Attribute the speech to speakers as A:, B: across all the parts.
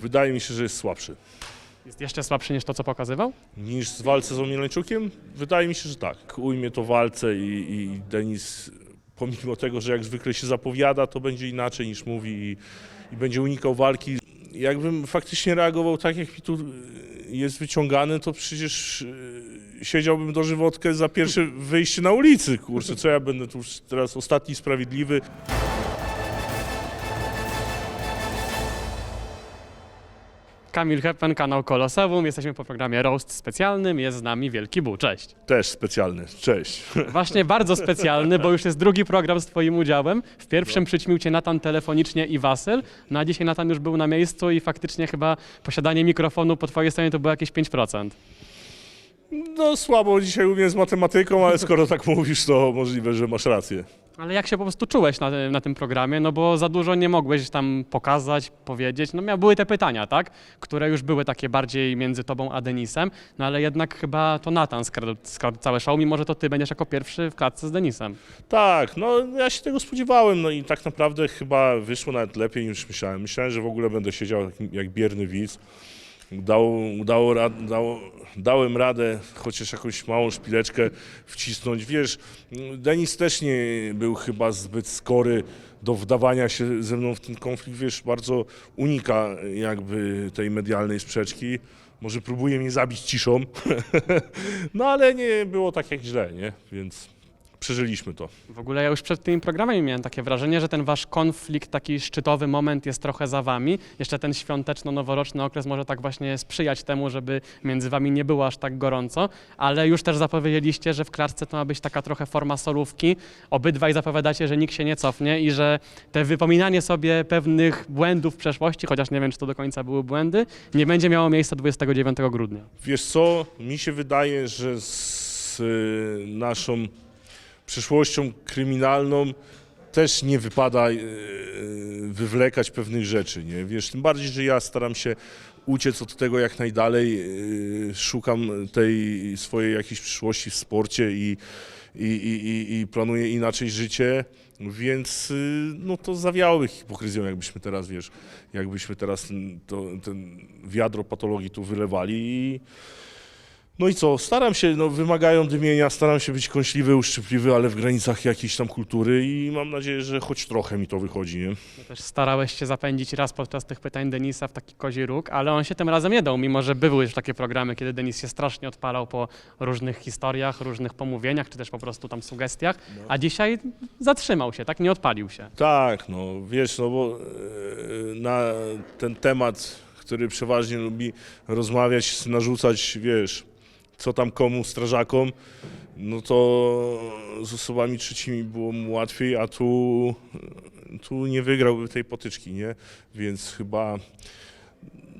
A: Wydaje mi się, że jest słabszy.
B: Jest jeszcze słabszy niż to, co pokazywał?
A: Niż w walce z Omielańczukiem? Wydaje mi się, że tak. Ujmie to walce i, i Denis, pomimo tego, że jak zwykle się zapowiada, to będzie inaczej niż mówi i, i będzie unikał walki. Jakbym faktycznie reagował tak, jak mi tu y, jest wyciągany, to przecież y, siedziałbym dożywotkę za pierwsze wyjście na ulicy. Kurczę, co ja będę tu teraz ostatni sprawiedliwy.
B: Kamil Hepen, kanał Koloseum. Jesteśmy po programie Roast specjalnym. Jest z nami Wielki Bu. Cześć.
A: Też specjalny. Cześć.
B: Właśnie bardzo specjalny, bo już jest drugi program z Twoim udziałem. W pierwszym przyćmił Cię Natan telefonicznie i Wasyl, no a dzisiaj Natan już był na miejscu i faktycznie chyba posiadanie mikrofonu po Twojej stronie to było jakieś 5%.
A: No słabo dzisiaj u mnie z matematyką, ale skoro tak mówisz, to możliwe, że masz rację.
B: Ale jak się po prostu czułeś na, na tym programie? No bo za dużo nie mogłeś tam pokazać, powiedzieć. No były te pytania, tak? Które już były takie bardziej między tobą a Denisem, no ale jednak chyba to Natan skradł, skradł całe show, mimo że to ty będziesz jako pierwszy w klatce z Denisem.
A: Tak, no ja się tego spodziewałem, no i tak naprawdę chyba wyszło nawet lepiej niż myślałem. Myślałem, że w ogóle będę siedział jak, jak bierny widz. Rad, dało, dałem radę chociaż jakąś małą szpileczkę wcisnąć. Wiesz, Denis też nie był chyba zbyt skory do wdawania się ze mną w ten konflikt. Wiesz, bardzo unika jakby tej medialnej sprzeczki. Może próbuje mnie zabić ciszą, no ale nie było tak jak źle, nie? Więc przeżyliśmy to.
B: W ogóle ja już przed tymi programami miałem takie wrażenie, że ten wasz konflikt, taki szczytowy moment jest trochę za wami. Jeszcze ten świąteczno-noworoczny okres może tak właśnie sprzyjać temu, żeby między wami nie było aż tak gorąco, ale już też zapowiedzieliście, że w klatce to ma być taka trochę forma solówki. Obydwaj zapowiadacie, że nikt się nie cofnie i że te wypominanie sobie pewnych błędów w przeszłości, chociaż nie wiem, czy to do końca były błędy, nie będzie miało miejsca 29 grudnia.
A: Wiesz co, mi się wydaje, że z y, naszą przeszłością kryminalną też nie wypada y, wywlekać pewnych rzeczy, nie? Wiesz, tym bardziej, że ja staram się uciec od tego jak najdalej, y, szukam tej swojej jakiejś przyszłości w sporcie i, i, i, i- planuję inaczej życie, więc y, no to zawiałoby hipokryzją, jakbyśmy teraz, wiesz, jakbyśmy teraz ten, to, ten wiadro patologii tu wylewali i no i co, staram się, no wymagają dymienia, staram się być kąśliwy, uszczypliwy, ale w granicach jakiejś tam kultury i mam nadzieję, że choć trochę mi to wychodzi, nie?
B: No Też starałeś się zapędzić raz podczas tych pytań Denisa w taki kozi róg, ale on się tym razem nie dał, mimo że były już takie programy, kiedy Denis się strasznie odpalał po różnych historiach, różnych pomówieniach, czy też po prostu tam sugestiach, a dzisiaj zatrzymał się, tak nie odpalił się.
A: Tak, no wiesz, no bo e, na ten temat, który przeważnie lubi rozmawiać, narzucać, wiesz, co tam komu, strażakom, no to z osobami trzecimi było mu łatwiej, a tu, tu nie wygrałby tej potyczki, nie? Więc chyba,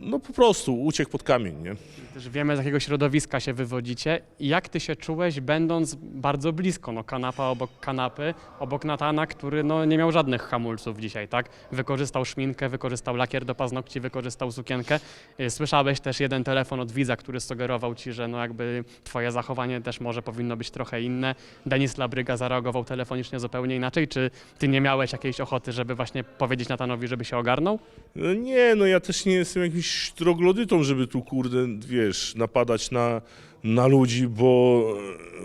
A: no po prostu uciekł pod kamień, nie?
B: Też wiemy, z jakiego środowiska się wywodzicie. I Jak ty się czułeś, będąc bardzo blisko, no kanapa obok kanapy, obok Natana, który no, nie miał żadnych hamulców dzisiaj, tak? Wykorzystał szminkę, wykorzystał lakier do paznokci, wykorzystał sukienkę. Y, Słyszałeś też jeden telefon od widza, który sugerował ci, że no jakby twoje zachowanie też może powinno być trochę inne. Denis Labryga zareagował telefonicznie zupełnie inaczej. Czy ty nie miałeś jakiejś ochoty, żeby właśnie powiedzieć Natanowi, żeby się ogarnął?
A: No nie, no ja też nie jestem jakimś troglodytą, żeby tu kurde, wiesz, napadać na, na ludzi, bo,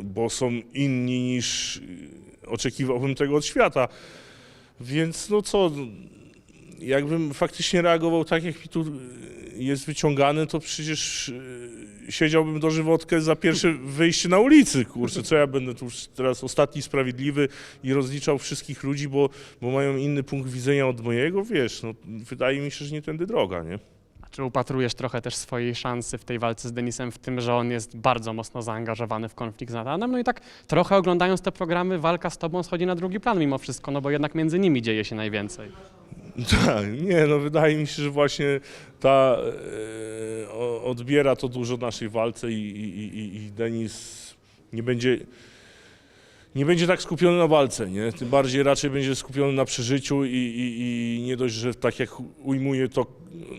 A: bo są inni niż oczekiwałbym tego od świata. Więc no co, jakbym faktycznie reagował tak, jak mi tu jest wyciągany, to przecież y, siedziałbym dożywotkę za pierwsze wyjście na ulicy. Kurczę, co ja będę tu teraz ostatni sprawiedliwy i rozliczał wszystkich ludzi, bo, bo mają inny punkt widzenia od mojego, wiesz, no wydaje mi się, że nie tędy droga, nie?
B: Czy upatrujesz trochę też swojej szansy w tej walce z Denisem w tym, że on jest bardzo mocno zaangażowany w konflikt z Natanem? No i tak trochę oglądając te programy, walka z tobą schodzi na drugi plan mimo wszystko, no bo jednak między nimi dzieje się najwięcej.
A: Tak, nie, no wydaje mi się, że właśnie ta e, odbiera to dużo naszej walce i, i, i, i Denis nie będzie, nie będzie tak skupiony na walce, nie? Tym bardziej raczej będzie skupiony na przeżyciu i, i, i nie dość, że tak jak ujmuje to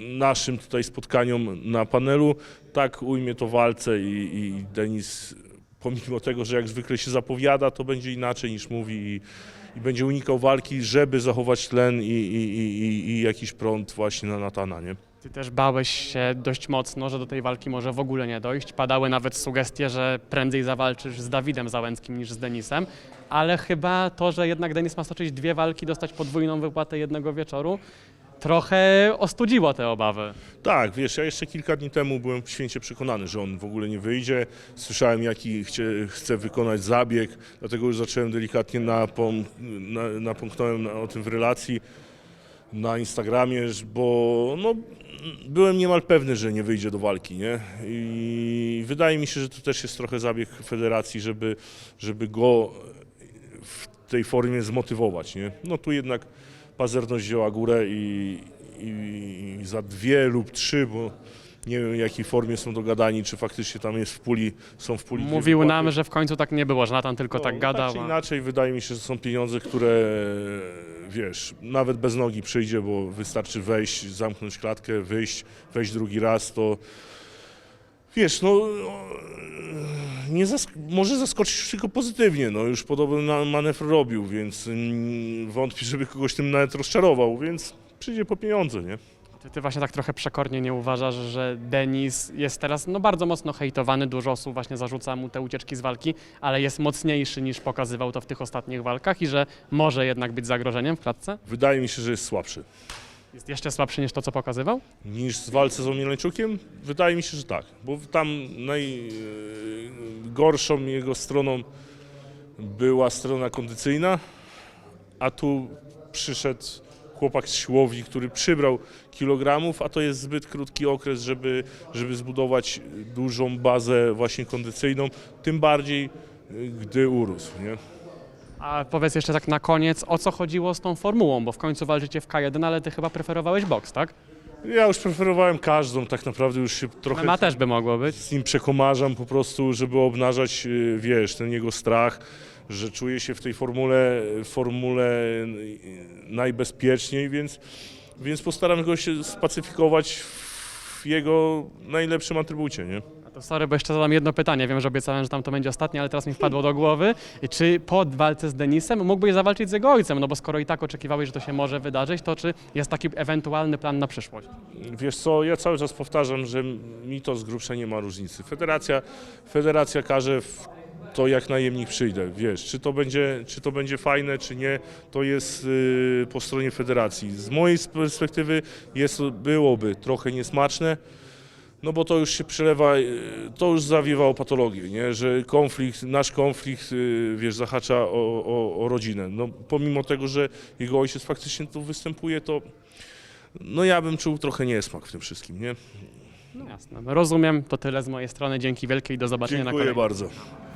A: naszym tutaj spotkaniom na panelu, tak ujmie to walce i, i Denis pomimo tego, że jak zwykle się zapowiada, to będzie inaczej niż mówi i, i będzie unikał walki, żeby zachować tlen i, i, i, i- jakiś prąd właśnie na Natana, nie?
B: Ty też bałeś się dość mocno, że do tej walki może w ogóle nie dojść. Padały nawet sugestie, że prędzej zawalczysz z Dawidem Załęckim niż z Denisem, ale chyba to, że jednak Denis ma stoczyć dwie walki, dostać podwójną wypłatę jednego wieczoru, trochę ostudziło te obawy.
A: Tak, wiesz, ja jeszcze kilka dni temu byłem święcie przekonany, że on w ogóle nie wyjdzie. Słyszałem, jaki chcie, chce wykonać zabieg, dlatego już zacząłem delikatnie napom, na, napomknąłem na, o tym w relacji na Instagramie, bo no, byłem niemal pewny, że nie wyjdzie do walki, nie? I wydaje mi się, że to też jest trochę zabieg federacji, żeby, żeby go w tej formie zmotywować, nie? No tu jednak pazerność wzięła górę i, i za dwie lub trzy, bo nie wiem w jakiej formie są dogadani, czy faktycznie tam jest w puli, są w puli
B: Mówił nam, że w końcu tak nie było, że Natan tylko
A: No,
B: tak gadał.
A: czy
B: a-
A: inaczej wydaje mi się, że są pieniądze, które wiesz, nawet bez nogi przyjdzie, bo wystarczy wejść, zamknąć klatkę, wyjść, wejść drugi raz, to wiesz, no nie zask- może zaskoczyć tylko pozytywnie, no już podobny na- manewr robił, więc mm, wątpię, żeby kogoś tym nawet rozczarował, więc przyjdzie po pieniądze, nie?
B: Ty, ty właśnie tak trochę przekornie nie uważasz, że Denis jest teraz no, bardzo mocno hejtowany, dużo osób właśnie zarzuca mu te ucieczki z walki, ale jest mocniejszy niż pokazywał to w tych ostatnich walkach i że może jednak być zagrożeniem w klatce?
A: Wydaje mi się, że jest słabszy.
B: Jest jeszcze słabszy niż to, co pokazywał?
A: niż w walce z Omielańczukiem? Wydaje mi się, że tak, bo tam najgorszą jego stroną była strona kondycyjna, a tu przyszedł chłopak z siłowni, który przybrał kilogramów, a to jest zbyt krótki okres, żeby, żeby zbudować dużą bazę właśnie kondycyjną, tym bardziej y, gdy urósł, nie?
B: A powiedz jeszcze tak na koniec, o co chodziło z tą formułą, bo w końcu walczycie w K1, ale ty chyba preferowałeś boks, tak?
A: Ja już preferowałem każdą, tak naprawdę już się trochę...
B: MMA też by mogło być.
A: z nim przekomarzam po prostu, żeby obnażać, y, wiesz, ten jego strach, że czuje się w tej formule, formule najbezpieczniej, więc, więc postaram go się spacyfikować w jego najlepszym atrybucie, nie?
B: A to sorry, bo jeszcze zadam jedno pytanie. Wiem, że obiecałem, że tam to będzie ostatnie, ale teraz mi wpadło do głowy. Czy po walce z Denisem mógłbyś zawalczyć z jego ojcem? No bo skoro i tak oczekiwałeś, że to się może wydarzyć, to czy jest taki ewentualny plan na przyszłość?
A: Wiesz co, ja cały czas powtarzam, że mi to z grubsza nie ma różnicy. Federacja, federacja każe w to jak najemnik przyjdę, wiesz, czy to będzie, czy to będzie fajne, czy nie, to jest y, po stronie federacji. Z mojej perspektywy jest, byłoby trochę niesmaczne, no bo to już się przelewa, y, to już zawiewa o patologię, nie? że konflikt, nasz konflikt, y, wiesz, zahacza o, o, o rodzinę. No, pomimo tego, że jego ojciec faktycznie tu występuje, to no ja bym czuł trochę niesmak w tym wszystkim, nie?
B: No jasne. Rozumiem, to tyle z mojej strony. Dzięki wielkie i do zobaczenia na
A: Dziękuję
B: kolejnym.
A: bardzo.